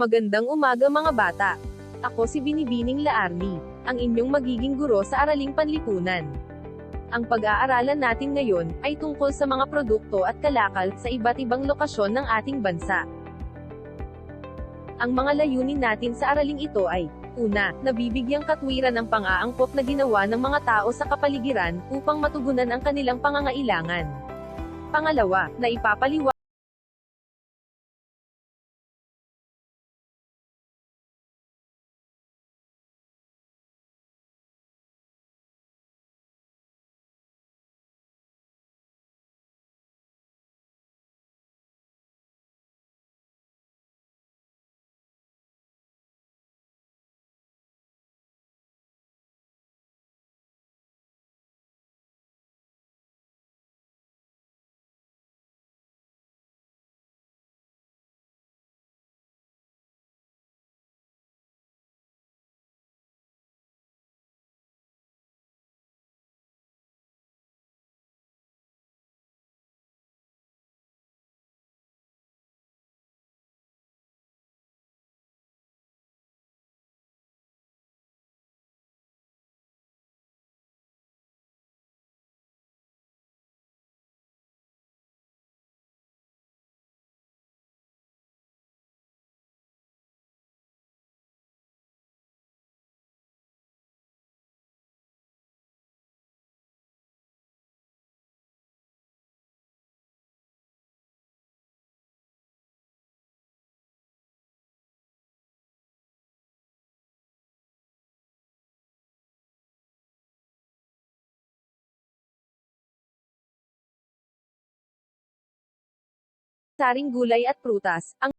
Magandang umaga mga bata. Ako si Binibining Laarli, ang inyong magiging guro sa Araling Panlipunan. Ang pag-aaralan natin ngayon ay tungkol sa mga produkto at kalakal sa iba't ibang lokasyon ng ating bansa. Ang mga layunin natin sa araling ito ay Una, nabibigyang katwiran ang pang-aangkop na ginawa ng mga tao sa kapaligiran upang matugunan ang kanilang pangangailangan. Pangalawa, na saring gulay at prutas, ang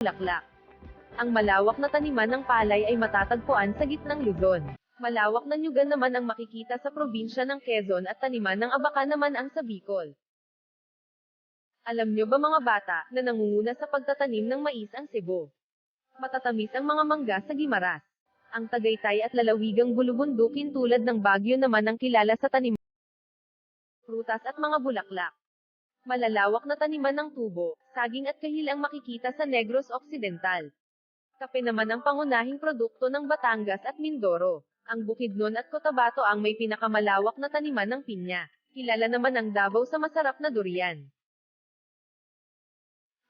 bulaklak. Ang malawak na taniman ng palay ay matatagpuan sa gitnang Luzon. Malawak na nyugan naman ang makikita sa probinsya ng Quezon at taniman ng abaka naman ang sa Bicol. Alam nyo ba mga bata, na nangunguna sa pagtatanim ng mais ang Cebu? Matatamis ang mga mangga sa Gimaras. Ang Tagaytay at lalawigang bulubundukin tulad ng Baguio naman ang kilala sa tanim prutas at mga bulaklak. Malalawak na taniman ng tubo, saging at kahil ang makikita sa Negros Occidental. Kape naman ang pangunahing produkto ng Batangas at Mindoro. Ang Bukidnon at Cotabato ang may pinakamalawak na taniman ng pinya. Kilala naman ang Davao sa masarap na durian.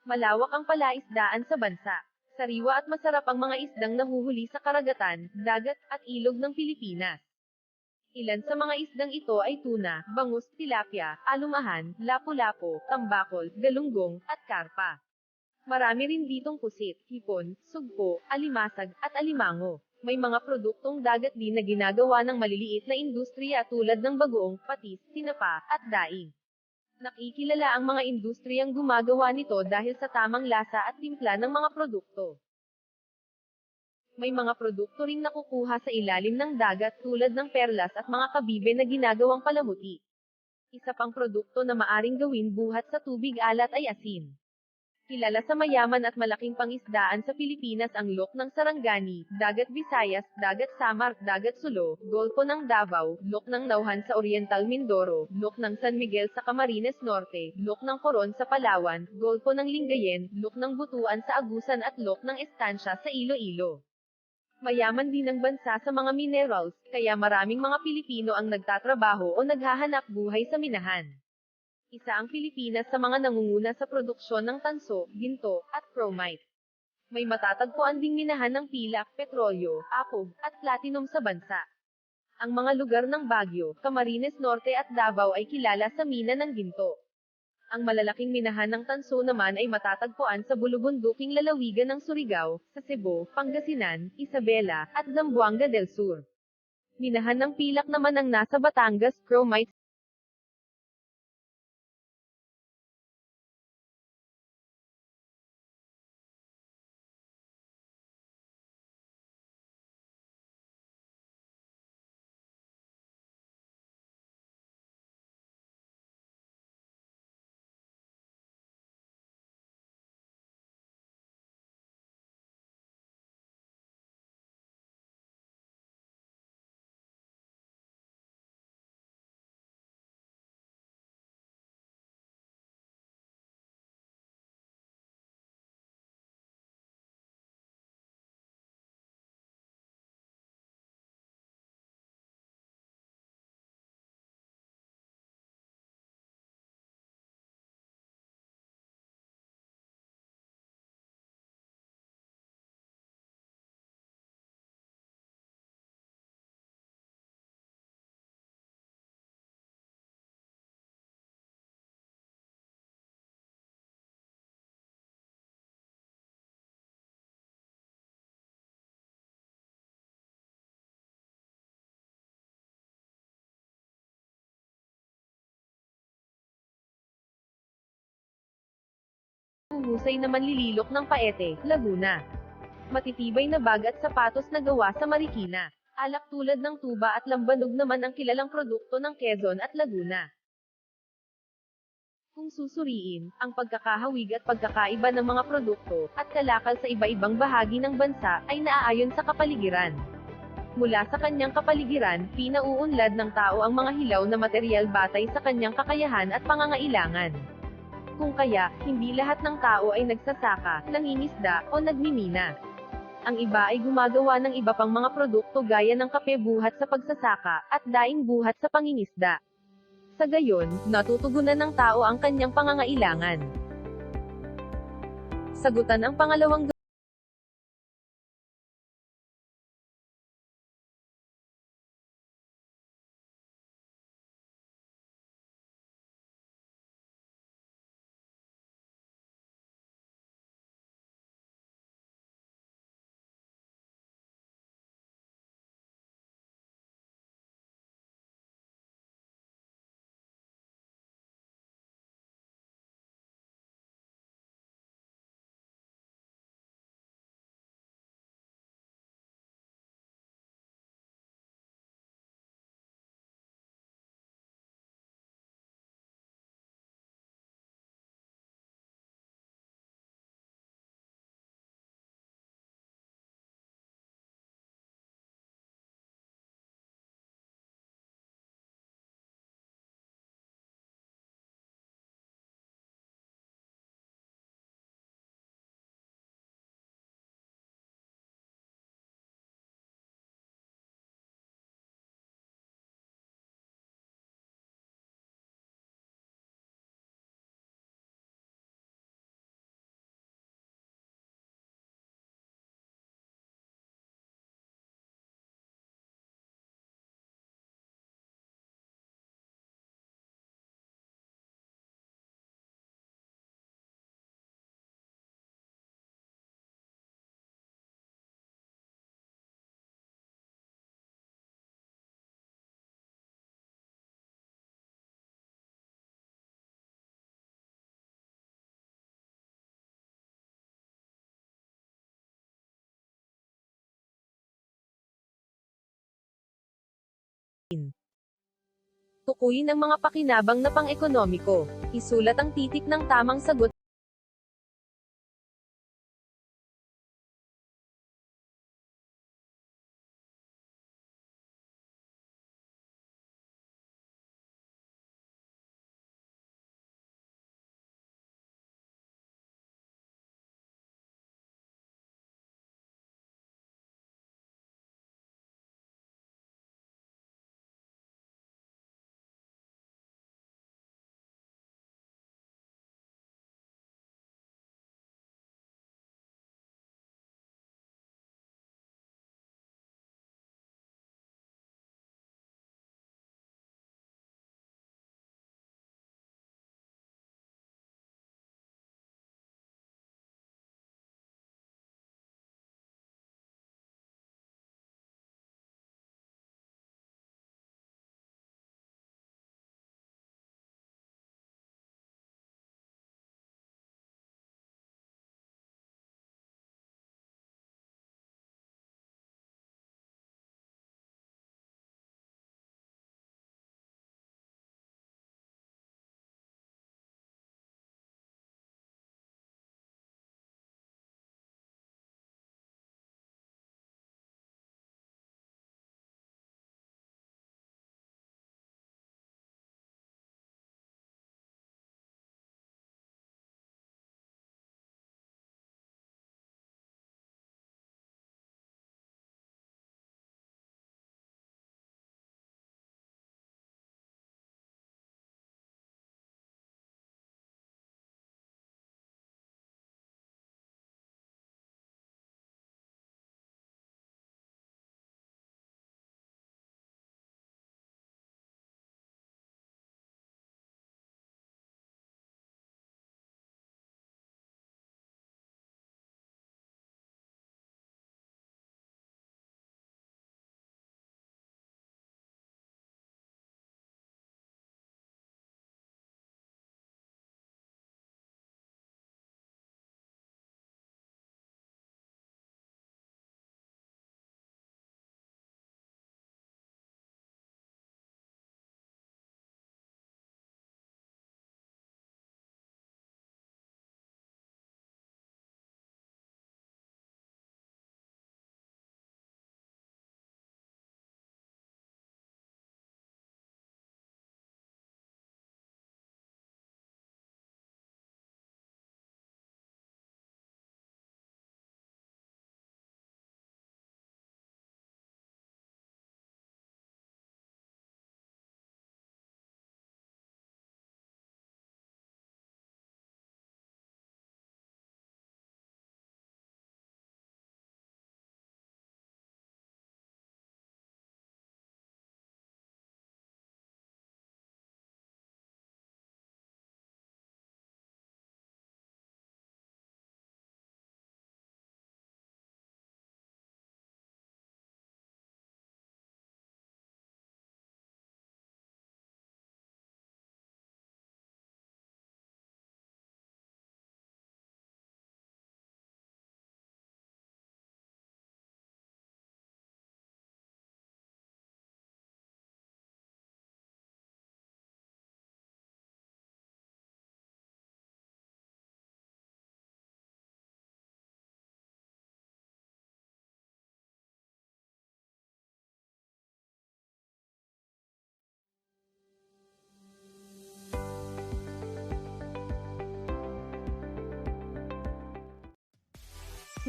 Malawak ang palaisdaan sa bansa. Sariwa at masarap ang mga isdang nahuhuli sa karagatan, dagat, at ilog ng Pilipinas. Ilan sa mga isdang ito ay tuna, bangus, tilapia, alumahan, lapu-lapu, tambakol, galunggong, at karpa. Marami rin ditong pusit, hipon, sugpo, alimasag, at alimango. May mga produktong dagat din na ginagawa ng maliliit na industriya tulad ng bagoong, patis, tinapa, at daing. Nakikilala ang mga industriyang gumagawa nito dahil sa tamang lasa at timpla ng mga produkto. May mga produkto ring nakukuha sa ilalim ng dagat tulad ng perlas at mga kabibe na ginagawang palamuti. Isa pang produkto na maaring gawin buhat sa tubig alat ay asin. Kilala sa mayaman at malaking pangisdaan sa Pilipinas ang Lok ng Sarangani, Dagat Visayas, Dagat Samar, Dagat Sulo, Golfo ng Davao, Lok ng Nauhan sa Oriental Mindoro, Lok ng San Miguel sa Camarines Norte, Lok ng Coron sa Palawan, Golfo ng Lingayen, Lok ng Butuan sa Agusan at Lok ng Estancia sa Iloilo. Mayaman din ang bansa sa mga minerals, kaya maraming mga Pilipino ang nagtatrabaho o naghahanap buhay sa minahan. Isa ang Pilipinas sa mga nangunguna sa produksyon ng tanso, ginto, at chromite. May matatagpuan ding minahan ng pilak, petrolyo, apog, at platinum sa bansa. Ang mga lugar ng Baguio, Camarines Norte at Davao ay kilala sa mina ng ginto. Ang malalaking minahan ng tanso naman ay matatagpuan sa bulubunduking lalawigan ng Surigao, sa Cebu, Pangasinan, Isabela, at Zamboanga del Sur. Minahan ng pilak naman ang nasa Batangas, chromite, Huhusay na manlililok ng Paete, Laguna. Matitibay na bag at sapatos na gawa sa Marikina. Alak tulad ng tuba at lambanog naman ang kilalang produkto ng Quezon at Laguna. Kung susuriin, ang pagkakahawig at pagkakaiba ng mga produkto, at kalakal sa iba-ibang bahagi ng bansa, ay naaayon sa kapaligiran. Mula sa kanyang kapaligiran, pinauunlad ng tao ang mga hilaw na materyal batay sa kanyang kakayahan at pangangailangan. Kung kaya, hindi lahat ng tao ay nagsasaka, nangingisda, o nagmimina. Ang iba ay gumagawa ng iba pang mga produkto gaya ng kape buhat sa pagsasaka, at daing buhat sa pangingisda. Sa gayon, natutugunan ng tao ang kanyang pangangailangan. Sagutan ang pangalawang Tukuyin ang mga pakinabang na pang-ekonomiko. Isulat ang titik ng tamang sagot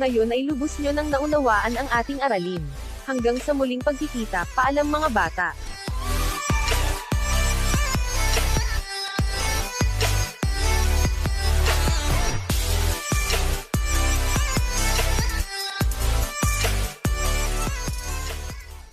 Ngayon ay lubos nyo nang naunawaan ang ating aralin. Hanggang sa muling pagkikita, paalam mga bata.